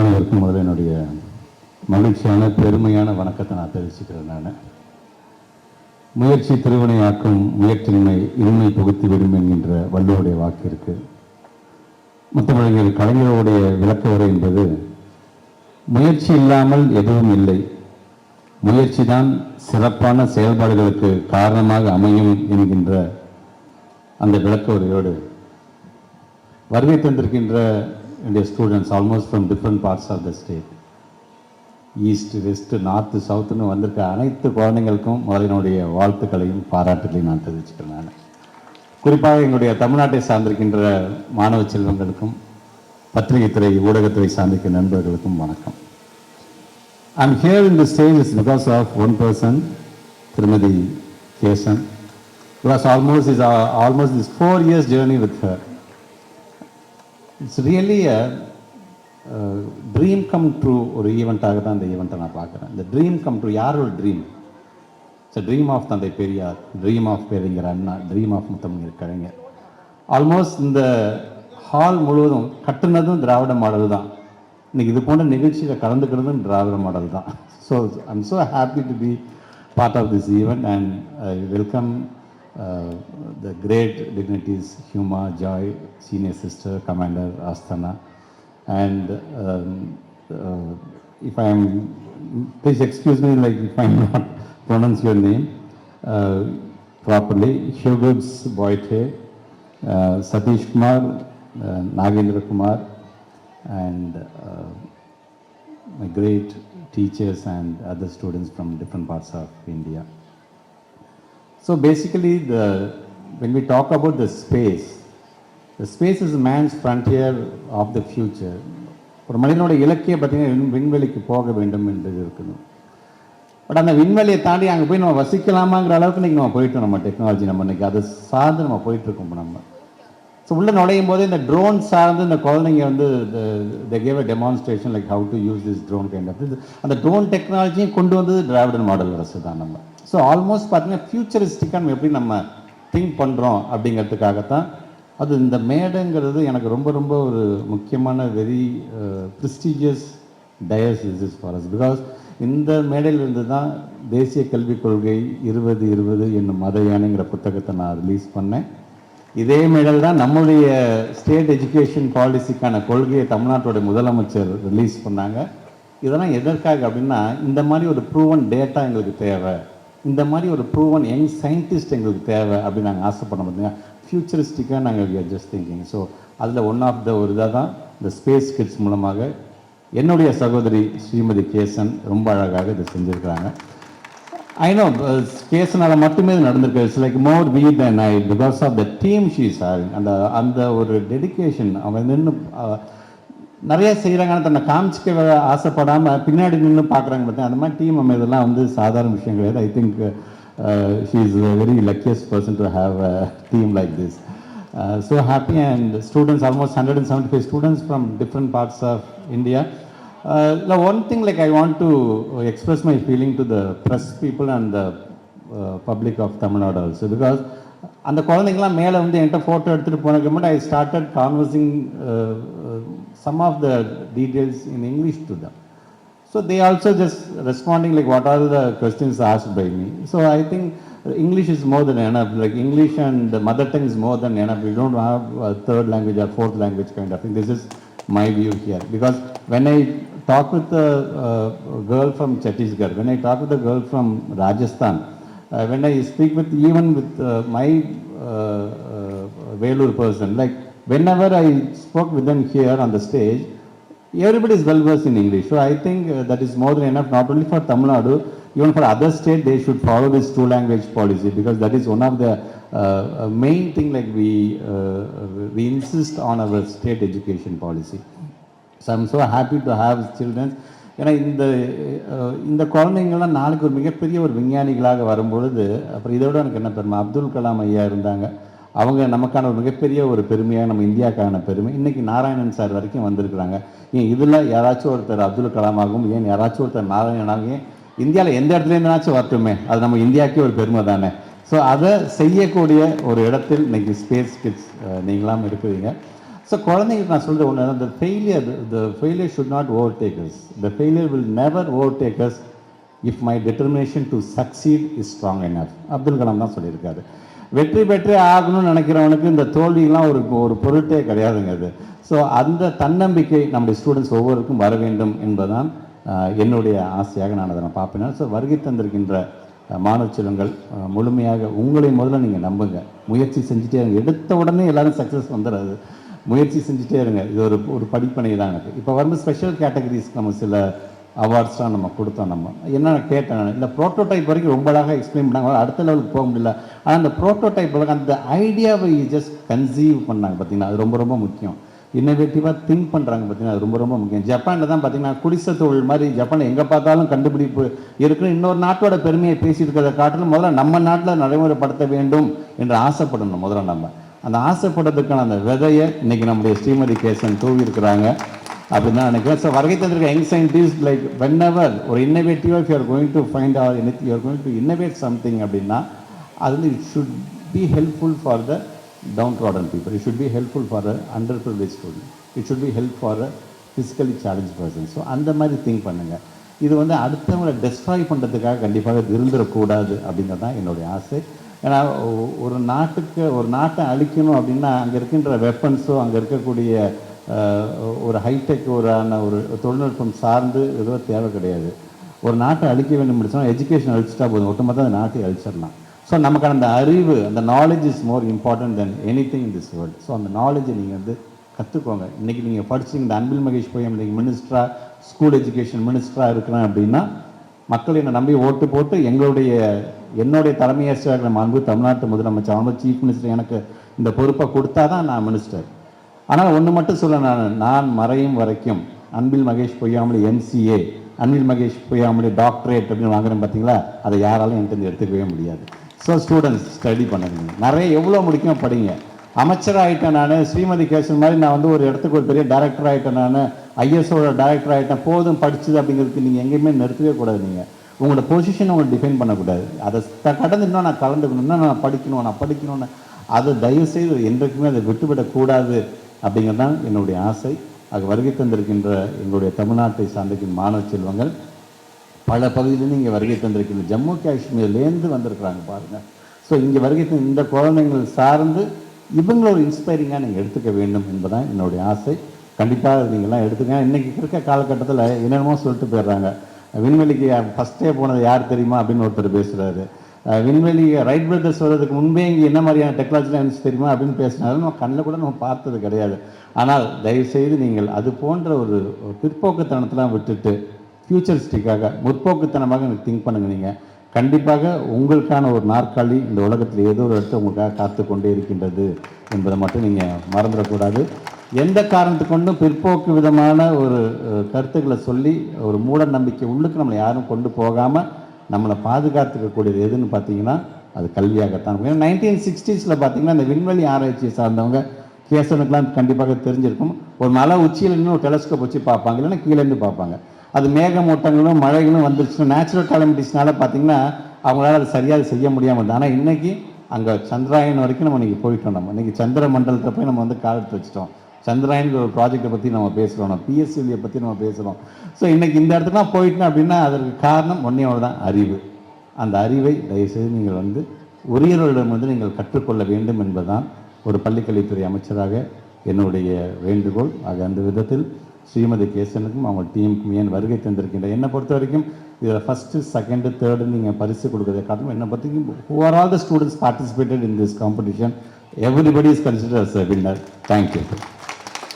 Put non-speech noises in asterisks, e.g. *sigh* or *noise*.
அனைவருக்கும் முதல்ல என்னுடைய மகிழ்ச்சியான பெருமையான வணக்கத்தை நான் தெரிவிச்சுக்கிறேன் நான். முயற்சி திருவினையாக்கும் முயற்சியின்மை இன்மை புகுத்தி விடும் என்கின்ற வள்ளுவருடைய வாக்கு இருக்கு. முத்தமிழர் கலைஞருடைய விளக்க உரை என்பது முயற்சி இல்லாமல் எதுவும் இல்லை. முயற்சி தான் சிறப்பான செயல்பாடுகளுக்கு காரணமாக அமையும் என்கின்ற அந்த விளக்க உரையோடு வருகை தந்திருக்கின்ற என்னுடைய students almost from different parts of the state east west north சவுத்துன்னு வந்திருக்க அனைத்து குழந்தைங்களுக்கும் முதலினுடைய வாழ்த்துக்களையும் பாராட்டுகளையும் நான் தெரிவிச்சுக்கிறேன் நான். குறிப்பாக எங்களுடைய தமிழ்நாட்டை சார்ந்திருக்கின்ற மாணவ செல்வங்களுக்கும் பத்திரிகைத்துறை ஊடகத்துறை சார்ந்திருக்கிற நண்பர்களுக்கும் வணக்கம். I'm here in the stage is because of one person திருமதி Kesan because almost is almost is four years journey with her it's really a dream come true ஒரு ஈவெண்ட்டாக தான் இந்த ஈவெண்ட்டை நான் பார்க்குறேன். இந்த ட்ரீம் கம் ட்ரூ யாரோட ட்ரீம் இட்ஸ் ட்ரீம் ஆஃப் தந்தை Periyar dream of பேரிங்கர் Anna dream of முத்தமிழர் Kalaignar. Almost இந்த ஹால் முழுவதும் கட்டுனதும் திராவிட மாடல் தான். இன்றைக்கி இது போன்ற நிகழ்ச்சியில் கலந்துக்கிறதும் திராவிட மாடல் தான். So I'm so happy to be part of this event and I welcome Uh, the great dignitaries Huma, Joy, Senior Sister, Commander Asthana. And um, uh, if I am, please excuse me like if I am *laughs* not pronounce your name uh, properly, Shogubs Boite, uh, Satish Kumar, uh, Nagendra Kumar, and uh, my great teachers and other students from different parts of India. So basically, the when we talk about the space, the space is man's frontier of the future. ஒரு மனிதனோட இலக்கிய பார்த்தீங்கன்னா விண்- விண்வெளிக்கு போக வேண்டும் என்று இருக்கணும். But அந்த விண்வெளியை தாண்டி அங்கே போய் நம்ம வசிக்கலாமாங்கிற அளவுக்கு இன்றைக்கி நம்ம போயிட்டோம் நம்ம டெக்னாலஜி நம்ம இன்றைக்கி அதை சார்ந்து நம்ம போயிட்டுருக்கோம் நம்ம. ஸோ உள்ளே நுழையும் போது இந்த ட்ரோன் சார்ந்து இந்த குழந்தைங்க வந்து the gave a demonstration like how to use this drone kind of அந்த ட்ரோன் டெக்னாலஜியும் கொண்டு வந்தது டிராவிடன் மாடல் அரசு தான் நம்ம. ஸோ ஆல்மோஸ்ட் பார்த்தீங்கன்னா ஃபியூச்சரிஸ்டிக்காக நம்ம எப்படி நம்ம திங்க் பண்ணுறோம் அப்படிங்கிறதுக்காகத்தான். அது இந்த மேடைங்கிறது எனக்கு ரொம்ப ரொம்ப ஒரு முக்கியமான very prestigious dais is is for us because இந்த மேடையிலிருந்து தான் தேசிய கல்விக் கொள்கை இருபது இருபது என்னும் மத யானைங்கிற புத்தகத்தை நான் ரிலீஸ் பண்ணேன். இதே மேடல் தான் நம்முடைய ஸ்டேட் எஜுகேஷன் பாலிசிக்கான கொள்கையை தமிழ்நாட்டுடைய முதலமைச்சர் ரிலீஸ் பண்ணாங்க. இதெல்லாம் எதற்காக அப்படின்னா இந்த மாதிரி ஒரு ப்ரூவன் டேட்டா எங்களுக்கு தேவை. இந்த மாதிரி ஒரு ப்ரூவன் யங் சயின்டிஸ்ட் எங்களுக்கு தேவை அப்படின்னு நாங்கள் ஆசைப்பட பார்த்தீங்க ஃபியூச்சரிஸ்டிக்காக நாங்கள் ஜஸ்ட் திங்கிங் ஸோ அதில் ஒன் ஆஃப் த ஒரு இதாக தான் இந்த ஸ்பேஸ் கிட்ஸ் மூலமாக என்னுடைய சகோதரி ஸ்ரீமதி கேசன் ரொம்ப அழகாக இதை செஞ்சுருக்கிறாங்க. ஐ நோ மட்டுமே இது நடந்திருக்கு. It's like more we then I because of the team she's having அந்த அந்த ஒரு டெடிகேஷன் அவன் நின்று நிறைய செய்கிறாங்க தன்னை காமிச்சிக்க ஆசைப்படாமல் பின்னாடி நின்று பார்க்குறாங்க பார்த்தா அந்த மாதிரி டீம் நம்ம இதெல்லாம் வந்து சாதாரண விஷயம் கிடையாது. I think she is very luckiest person to have a team like this so happy and students almost hundred and seventy five students from different parts of India இல்லை one thing like I want to express my feeling to the press people and the public of Tamil Nadu also because அந்த குழந்தைங்களாம் மேலே வந்து என்கிட்ட photo எடுத்துகிட்டு போனதுக்கு மட்டும் I started conversing some of the details in English to them So they also just responding like what are the questions asked by me. So I think English is more than enough. Like English and the mother tongue is more than enough. We don't have a third language or fourth language kind of thing. This is my view here. Because when I talk with a, uh girl from Chhattisgarh, when I talk with a girl from Rajasthan, uh, uh, when I speak with even with uh, my uh, Velur person, like whenever I spoke with them here on the stage, everybody is well versed in English. So I think that is more than enough, not only for Tamil Nadu, even for other state, they should follow this two language policy because that is one of the uh, main thing like we uh, we insist on our state education policy. So I'm so happy to have children ஏன்னா இந்த இந்த குழந்தைங்கள்லாம் நாளைக்கு ஒரு மிகப்பெரிய ஒரு விஞ்ஞானிகளாக வரும்பொழுது அப்புறம் இதோட எனக்கு என்ன பெருமை? அப்துல் கலாம் ஐயா இருந்தாங்க. அவங்க நமக்கான ஒரு மிகப்பெரிய ஒரு பெருமையாக நம்ம இந்தியாக்கான பெருமை. இன்னைக்கு நாராயணன் சார் வரைக்கும் வந்திருக்கிறாங்க. ஏன் இதில் யாராச்சும் ஒருத்தர் அப்துல் கலாமாகவும் ஏன் யாராச்சும் ஒருத்தர் நாராயணனாகவும் ஏன் இந்தியாவில் எந்த இடத்துலேருந்தாச்சும் வரட்டுமே. அது நம்ம இந்தியாவுக்கே ஒரு பெருமை தானே. ஸோ அதை செய்யக்கூடிய ஒரு இடத்தில் இன்னைக்கு ஸ்பேஸ் கிட்ஸ் நீங்களாம் இருக்கிறீங்க. ஸோ குழந்தைங்களுக்கு நான் சொல்கிறது ஒன்று அந்த failure the failure should not over takers the failure will never over takers if my determination to succeed is strong NR Abdul Kalam தான் சொல்லியிருக்காரு. வெற்றி பெற்றே ஆகணும்னு நினைக்கிறவனுக்கு இந்த தோல்விலாம் ஒரு ஒரு பொருட்டே கிடையாதுங்க அது. ஸோ அந்த தன்னம்பிக்கை நம்முடைய ஸ்டூடெண்ட்ஸ் ஒவ்வொருக்கும் வர வேண்டும் என்பதுதான் என்னுடைய ஆசையாக நான் அதை நான் பார்ப்பேன். ஸோ வருகை தந்திருக்கின்ற மாணவ செல்வங்கள் முழுமையாக உங்களை முதல்ல நீங்கள் நம்புங்க. முயற்சி செஞ்சுட்டே எடுத்த உடனே எல்லாரும் சக்ஸஸ் வந்துடாது. முயற்சி செஞ்சுட்டே இருங்க. இது ஒரு ஒரு படிப்பனை தான் எனக்கு. இப்போ வந்து ஸ்பெஷல் கேட்டகரிஸ் நம்ம சில அவார்ட்ஸ்லாம் நம்ம கொடுத்தோம். நம்ம என்ன கேட்டேன் இந்த இல்லை ப்ரோட்டோடைப் வரைக்கும் ரொம்ப அழகாக எக்ஸ்பிளைன் பண்ணாங்க. அடுத்த லெவலுக்கு போக முடியல. ஆனால் அந்த ப்ரோட்டோடைப் அந்த ஐடியாவை ஜஸ்ட் கன்சீவ் பண்ணாங்க பார்த்தீங்கன்னா அது ரொம்ப ரொம்ப முக்கியம். இன்னோவேட்டிவாக திங்க் பண்ணுறாங்க பார்த்தீங்கன்னா அது ரொம்ப ரொம்ப முக்கியம். ஜப்பானில் தான் பார்த்தீங்கன்னா குடிசை தொழில் மாதிரி ஜப்பானில் எங்கே பார்த்தாலும் கண்டுபிடிப்பு இருக்குன்னு இன்னொரு நாட்டோட பெருமையை பேசியிருக்கிறத காட்டிலும் முதல்ல நம்ம நாட்டில் நடைமுறைப்படுத்த வேண்டும் என்று ஆசைப்படணும் முதல்ல நம்ம. அந்த ஆசைப்படுறதுக்கான அந்த விதையை இன்னைக்கு நம்முடைய ஸ்ரீமதி கேசன் தூவி இருக்கிறாங்க அப்படின்னு தான் நினைக்கிறேன் ஸோ வருகை தந்திருக்க young scientist like whenever ஒரு இன்னோவேட்டிவாக if you're going to find or any you're going to innovate something அப்படின்னா அது வந்து it should be helpful for the downtrodden people it should be helpful for a under privilege student it should be help for a physically challenge person so அந்த மாதிரி think பண்ணுங்கள் இது வந்து அடுத்தவங்களை destroy பண்ணுறதுக்காக கண்டிப்பாக இருந்துடக்கூடாது அப்படிங்கிறது தான் என்னுடைய ஆசை. ஏன்னா ஒரு நாட்டுக்கு ஒரு நாட்டை அழிக்கணும் அப்படின்னா அங்கே இருக்கின்ற வெப்பன்ஸோ அங்கே இருக்கக்கூடிய ஒரு ஹைடெக் ஒரு ஒரு தொழில்நுட்பம் சார்ந்து ஏதோ தேவை கிடையாது. ஒரு நாட்டை அழிக்க வேண்டும் முடிச்சோம்னா எஜுகேஷன் அழிச்சிட்டா போதும். ஒட்டுமொத்தம் அந்த நாட்டை அழிச்சிடலாம். ஸோ நமக்கான அந்த அறிவு அந்த knowledge is more important than anything in this world so அந்த நாலேஜை நீங்கள் வந்து கற்றுக்கோங்க இன்றைக்கி நீங்கள் படிச்சீங்க இந்த அன்பில் மகேஷ் போய் நீங்கள் மினிஸ்டராக ஸ்கூல் எஜுகேஷன் மினிஸ்டராக இருக்கிறேன் அப்படின்னா மக்கள் என்னை நம்பி ஓட்டு போட்டு எங்களுடைய என்னுடைய தலைமையாசிரியர் நம்ம அன்பு தமிழ்நாட்டு முதலமைச்சர் அவங்க சீஃப் மினிஸ்டர் எனக்கு இந்த பொறுப்பை கொடுத்தா தான் நான் மினிஸ்டர் ஆனால் ஒன்று மட்டும் சொல்ல நான். நான் மறையும் வரைக்கும் அன்பில் மகேஷ் பொய்யாமலே எம்சிஏ அன்பில் மகேஷ் பொய்யாமலே டாக்டரேட் அப்படின்னு வாங்குறேன் பார்த்தீங்களா அதை யாராலும் என்கிட்ட எடுத்துக்கவே முடியாது. ஸோ ஸ்டூடெண்ட்ஸ் ஸ்டடி பண்ணுங்க. நிறைய எவ்வளோ முடிக்குமோ படிங்க. அமைச்சராக ஆகிட்டேன் நான். ஸ்ரீமதி கேசன் மாதிரி நான் வந்து ஒரு இடத்துக்கு ஒரு பெரிய டேரக்டர் ஆகிட்டேன் நான். ஐஎஸ்ஓட டேரக்டர் ஆகிட்டேன் போதும் படிச்சது அப்படிங்கிறதுக்கு நீங்கள் எங்கேயுமே நிறுத்தவே கூடாது நீங்கள் உங்களோட பொசிஷனை உங்களுக்கு டிஃபைன் பண்ணக்கூடாது. அதை த- கடந்து இன்னும் நான் கலந்துக்கணும். இன்னும் நான் படிக்கணும். நான் படிக்கணும்னு. அதை தயவு செய்து என்றைக்குமே அதை விட்டுவிடக்கூடாது அப்படிங்கிறது தான் என்னுடைய ஆசை. அது வருகை தந்திருக்கின்ற எங்களுடைய தமிழ்நாட்டை சார்ந்திருக்கும் மாணவ செல்வங்கள். பல பகுதியிலேருந்து இங்கே வருகை தந்திருக்கின்ற ஜம்மு காஷ்மீர்லேருந்து வந்திருக்கிறாங்க பாருங்கள் ஸோ இங்கே வருகை இந்த குழந்தைங்கள் சார்ந்து இவங்களை ஒரு இன்ஸ்பைரிங்காக நீங்கள் எடுத்துக்க வேண்டும் என்பதான் என்னுடைய ஆசை. கண்டிப்பாக நீங்கள்லாம் எடுத்துக்க இன்றைக்கி இருக்க காலகட்டத்தில் என்னென்னமோ சொல்லிட்டு போயிடுறாங்க. விண்வெளிக்கு ஃபஸ்ட்டே போனது யார் தெரியுமா? அப்படின்னு ஒருத்தர் பேசுகிறாரு விண்வெளி ரைட் பிரதர்ஸ் வர்றதுக்கு முன்பே இங்கே என்ன மாதிரியான டெக்னாலஜிலாம் இருந்துச்சு தெரியுமா? அப்படின்னு பேசினாலும் நம்ம கண்ணில் கூட நம்ம பார்த்தது கிடையாது. ஆனால் தயவுசெய்து நீங்கள் அது போன்ற ஒரு பிற்போக்குத்தனத்தெலாம் விட்டுட்டு ஃபியூச்சரிஸ்டிக்காக முற்போக்குத்தனமாக எனக்கு திங்க் பண்ணுங்க நீங்கள் கண்டிப்பாக உங்களுக்கான ஒரு நாற்காலி இந்த உலகத்தில் ஏதோ ஒரு இடத்த உங்களுக்காக காத்து கொண்டே இருக்கின்றது என்பதை மட்டும் நீங்கள் மறந்துடக்கூடாது. எந்த காரணத்துக்கொண்டும் பிற்போக்கு விதமான ஒரு கருத்துக்களை சொல்லி ஒரு மூட நம்பிக்கை உள்ளுக்கு நம்மளை யாரும் கொண்டு போகாமல் நம்மளை பாதுகாத்துக்கக்கூடியது எதுன்னு பார்த்தீங்கன்னா அது கல்வியாகத்தான் இருக்கும். ஏன்னா நைன்டீன் சிக்ஸ்டீஸில் பார்த்தீங்கன்னா இந்த விண்வெளி ஆராய்ச்சியை சார்ந்தவங்க கேசனுக்கெலாம் கண்டிப்பாக தெரிஞ்சிருக்கும். ஒரு மலை உச்சியில் இன்னும் ஒரு டெலஸ்கோப் வச்சு பார்ப்பாங்க இல்லைன்னா கீழேருந்து பார்ப்பாங்க. அது மேகமூட்டங்களும் மழைகளும் வந்துருச்சுன்னா நேச்சுரல் காலமிட்டிஸ்னால பார்த்தீங்கன்னா அவங்களால அது சரியாக செய்ய முடியாமல் இருந்தது. ஆனால் இன்றைக்கி அங்கே சந்திராயன் வரைக்கும் நம்ம இன்னைக்கு போயிட்டோம் நம்ம. இன்னைக்கு சந்திர மண்டலத்தை போய் நம்ம வந்து காலத்து வச்சிட்டோம். சந்திராயன் ஒரு ப்ராஜெக்டை பற்றி நம்ம பேசுகிறோம் நம்ம பிஎஸ்சியை பற்றி நம்ம பேசுகிறோம் ஸோ இன்றைக்கி இந்த இடத்துக்குலாம் போயிட்டோம் அப்படின்னா அதற்கு காரணம் ஒன்றே தான் அறிவு. அந்த அறிவை தயவுசெய்து நீங்கள் வந்து உரியவர்களிடம் வந்து நீங்கள் கற்றுக்கொள்ள வேண்டும் என்பதுதான் ஒரு பள்ளிக்கல்வித்துறை அமைச்சராக என்னுடைய வேண்டுகோள். ஆக அந்த விதத்தில் ஸ்ரீமதி கேசனுக்கும் அவங்க டீமுக்கும் ஏன் வருகை தந்திருக்கின்ற என்னை பொறுத்த வரைக்கும் இதில் ஃபஸ்ட்டு செகண்டு தேர்டு நீங்கள் பரிசு கொடுக்குறதை காட்டும் என்னை பொறுத்த வரைக்கும் who all the the students in in this competition? Everybody is considered as a